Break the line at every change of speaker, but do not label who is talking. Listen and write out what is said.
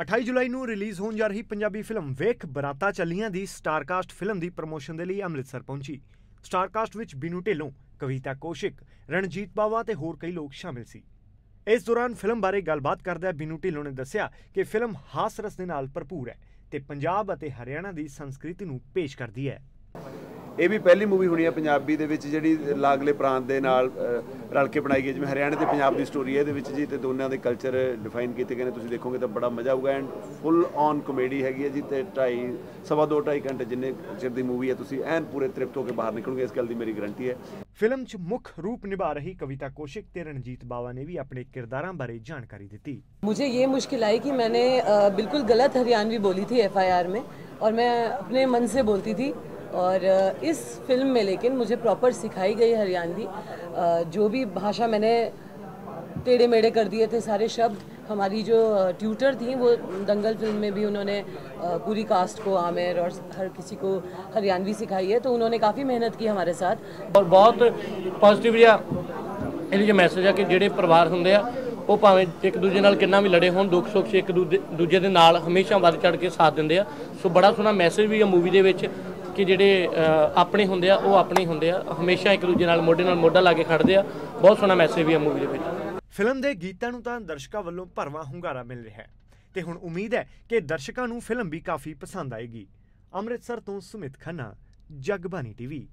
28 ਜੁਲਾਈ ਨੂੰ ਰਿਲੀਜ਼ ਹੋਣ ਜਾ ਰਹੀ ਪੰਜਾਬੀ ਫਿਲਮ ਵੇਖ ਬਰਾਤਾ ਚੱਲੀਆਂ ਦੀ ਸਟਾਰਕਾਸਟ ਫਿਲਮ ਦੀ ਪ੍ਰਮੋਸ਼ਨ ਦੇ ਲਈ ਅੰਮ੍ਰਿਤਸਰ ਪਹੁੰਚੀ। ਸਟਾਰਕਾਸਟ ਵਿੱਚ ਬਿਨੂ ਢਿੱਲੋਂ, ਕਵਿਤਾ ਕੌਸ਼ਿਕ, ਰਣਜੀਤ ਬਾਵਾ ਤੇ ਹੋਰ ਕਈ ਲੋਕ ਸ਼ਾਮਿਲ ਸੀ। ਇਸ ਦੌਰਾਨ ਫਿਲਮ ਬਾਰੇ ਗੱਲਬਾਤ ਕਰਦਿਆਂ ਬਿਨੂ ਢਿੱਲੋਂ ਨੇ ਦੱਸਿਆ ਕਿ ਫਿਲਮ ਹਾਸ ਰਸ ਦੇ ਨਾਲ ਭਰਪੂਰ ਹੈ ਤੇ ਪੰਜਾਬ ਅਤੇ ਹਰਿਆਣਾ ਦੀ ਸੰਸਕ੍ਰਿਤੀ ਨੂੰ ਪੇਸ਼ ਕਰਦੀ ਹੈ।
ਇਹ ਵੀ ਪਹਿਲੀ ਮੂਵੀ ਹੋਣੀ ਹੈ ਪੰਜਾਬੀ ਦੇ ਵਿੱਚ ਜਿਹੜੀ ਲਾਗਲੇ ਪ੍ਰਾਂਤ ਦੇ ਨਾਲ ਅ, ਰਲ ਕੇ ਬਣਾਈ ਗਈ ਜਿਵੇਂ ਹਰਿਆਣੇ ਤੇ ਪੰਜਾਬ ਦੀ ਸਟੋਰੀ ਹੈ ਇਹਦੇ ਵਿੱਚ ਜੀ ਤੇ ਦੋਨਾਂ ਦੇ ਕਲਚਰ ਡਿਫਾਈਨ ਕੀਤੇ ਗਏ ਨੇ ਤੁਸੀਂ ਦੇਖੋਗੇ ਤਾਂ ਬੜਾ ਮਜ਼ਾ ਆਊਗਾ ਐਂਡ ਫੁੱਲ ਔਨ ਕਮੇਡੀ ਹੈਗੀ ਹੈ ਜੀ ਤੇ ਢਾਈ ਸਵਾ ਦੋ ਢਾਈ ਘੰਟੇ ਜਿੰਨੇ ਚਿਰ ਦੀ ਮੂਵੀ ਹੈ ਤੁਸੀਂ ਐਨ ਪੂਰੇ ਤ੍ਰਿਪਤ ਹੋ ਕੇ ਬਾਹਰ ਨਿਕਲੋਗੇ ਇਸ ਗੱਲ ਦੀ ਮੇਰੀ ਗਾਰੰਟੀ ਹੈ
ਫਿਲਮ 'ਚ ਮੁੱਖ ਰੂਪ ਨਿਭਾ ਰਹੀ ਕਵਿਤਾ ਕੌਸ਼ਿਕ ਤੇ ਰਣਜੀਤ ਬਾਵਾ ਨੇ ਵੀ ਆਪਣੇ ਕਿਰਦਾਰਾਂ ਬਾਰੇ ਜਾਣਕਾਰੀ ਦਿੱਤੀ
मुझे ये मुश्किल आई कि मैंने अ, बिल्कुल गलत हरियाणवी बोली थी एफआईआर में और मैं अपने मन से बोलती थी और अ, इस फिल्म में लेकिन मुझे प्रॉपर सिखाई गई हरियाणवी अ, जो भी भाषा मैंने टेढ़े मेढ़े कर दिए थे सारे शब्द हमारी जो ट्यूटर थी वो दंगल फिल्म में भी उन्होंने अ, पूरी कास्ट को आमिर और हर किसी को हरियाणवी सिखाई है तो उन्होंने काफ़ी मेहनत की हमारे साथ
ਔਰ ਬਹੁਤ ਪੋਜ਼ਿਟਿਵ ਜਿਹਾ ਇਹਦੇ ਜੋ ਮੈਸੇਜ ਆ ਕਿ ਜਿਹੜੇ ਪਰਿਵਾਰ ਹੁੰਦੇ ਆ ਉਹ ਭਾਵੇਂ ਇੱਕ ਦੂਜੇ ਨਾਲ ਕਿੰਨਾ ਵੀ ਲੜੇ ਹੋਣ ਦੁੱਖ ਸੁੱਖ 'ਚ ਇੱਕ ਦੂਜੇ ਦੂਜੇ ਦੇ ਨਾਲ ਹਮੇਸ਼ਾ ਵੱਧ ਚੜ ਕੇ ਸਾਥ ਦਿੰਦੇ ਆ ਸੋ ਬੜਾ ਸੋਹਣਾ ਮੈਸੇਜ ਵੀ ਆ ਮੂਵੀ ਦੇ ਵਿੱਚ ਕਿ ਜਿਹੜੇ ਆਪਣੇ ਹੁੰਦੇ ਆ, ਉਹ ਆਪਣੇ ਹੁੰਦੇ ਆ। ਹਮੇਸ਼ਾ ਇੱਕ ਦੂਜੇ ਨਾਲ ਮੋਢੇ ਨਾਲ ਮੋਢਾ ਲਾ ਕੇ ਖੜਦੇ ਆ। ਬਹੁਤ ਸੋਹਣਾ ਮੈਸੇਜ ਵੀ ਆ ਮੂਵੀ ਦੇ ਵਿੱਚ।
ਫਿਲਮ ਦੇ ਗੀਤਾਂ ਨੂੰ ਤਾਂ ਦਰਸ਼ਕਾਂ ਵੱਲੋਂ ਭਰਵਾਂ ਹੁੰਗਾਰਾ ਮਿਲ ਰਿਹਾ ਹੈ। ਤੇ ਹੁਣ ਉਮੀਦ ਹੈ ਕਿ ਦਰਸ਼ਕਾਂ ਨੂੰ ਫਿਲਮ ਵੀ ਕਾਫੀ ਪਸੰਦ ਆਏਗੀ। ਅੰਮ੍ਰਿਤਸਰ ਤੋਂ ਸੁਮਿਤ ਖੰਨਾ ਜਗਬਾਨੀ ਟੀਵੀ।